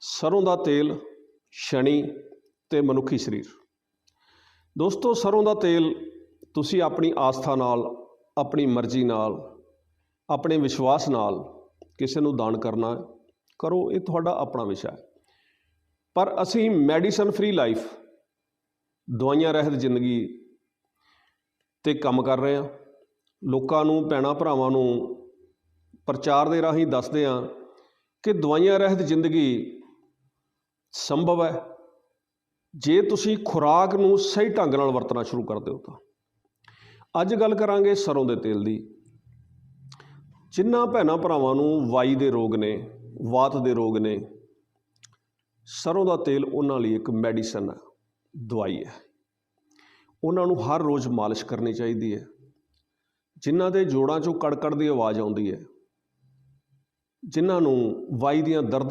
ਸਰੋਂ ਦਾ ਤੇਲ ਸ਼ਨੀ ਤੇ ਮਨੁੱਖੀ ਸਰੀਰ। ਦੋਸਤੋ, ਸਰੋਂ ਦਾ ਤੇਲ ਤੁਸੀਂ ਆਪਣੀ ਆਸਥਾ ਨਾਲ, ਆਪਣੀ ਮਰਜ਼ੀ ਨਾਲ, ਆਪਣੇ ਵਿਸ਼ਵਾਸ ਨਾਲ ਕਿਸੇ ਨੂੰ ਦਾਨ ਕਰਨਾ ਕਰੋ, ਇਹ ਤੁਹਾਡਾ ਆਪਣਾ ਵਿਸ਼ਾ ਹੈ। ਪਰ ਅਸੀਂ ਮੈਡੀਸਨ ਫ੍ਰੀ ਲਾਈਫ, ਦਵਾਈਆਂ ਰਹਿਤ ਜ਼ਿੰਦਗੀ ਤੇ ਕੰਮ ਕਰ ਰਹੇ ਹਾਂ। ਲੋਕਾਂ ਨੂੰ, ਭੈਣਾਂ ਭਰਾਵਾਂ ਨੂੰ ਪ੍ਰਚਾਰ ਦੇ ਰਾਹੀਂ ਦੱਸਦੇ ਹਾਂ ਕਿ ਦਵਾਈਆਂ ਰਹਿਤ ਜ਼ਿੰਦਗੀ ਸੰਭਵ ਹੈ। ਜੇ ਤੁਸੀਂ ਖੁਰਾਕ ਨੂੰ ਸਹੀ ਢੰਗ ਨਾਲ ਵਰਤਣਾ ਸ਼ੁਰੂ ਕਰ ਦਿਓ ਤਾਂ। ਅੱਜ ਗੱਲ ਕਰਾਂਗੇ ਸਰੋਂ ਦੇ ਤੇਲ ਦੀ। ਜਿਨ੍ਹਾਂ ਭੈਣਾਂ ਭਰਾਵਾਂ ਨੂੰ ਵਾਈ ਦੇ ਰੋਗ ਨੇ, ਵਾਤ ਦੇ ਰੋਗ ਨੇ, ਸਰੋਂ ਦਾ ਤੇਲ ਉਹਨਾਂ ਲਈ ਇੱਕ ਮੈਡੀਸਨ ਹੈ ਦਵਾਈ ਹੈ। ਉਹਨਾਂ ਨੂੰ ਹਰ ਰੋਜ਼ ਮਾਲਿਸ਼ ਕਰਨੀ ਚਾਹੀਦੀ ਹੈ। ਜਿਨ੍ਹਾਂ ਦੇ ਜੋੜਾਂ 'ਚੋਂ ਕੜਕੜ ਦੀ ਆਵਾਜ਼ ਆਉਂਦੀ ਹੈ ਜਿਨ੍ਹਾਂ ਨੂੰ ਵਾਈ ਦੀਆਂ ਦਰਦਾਂ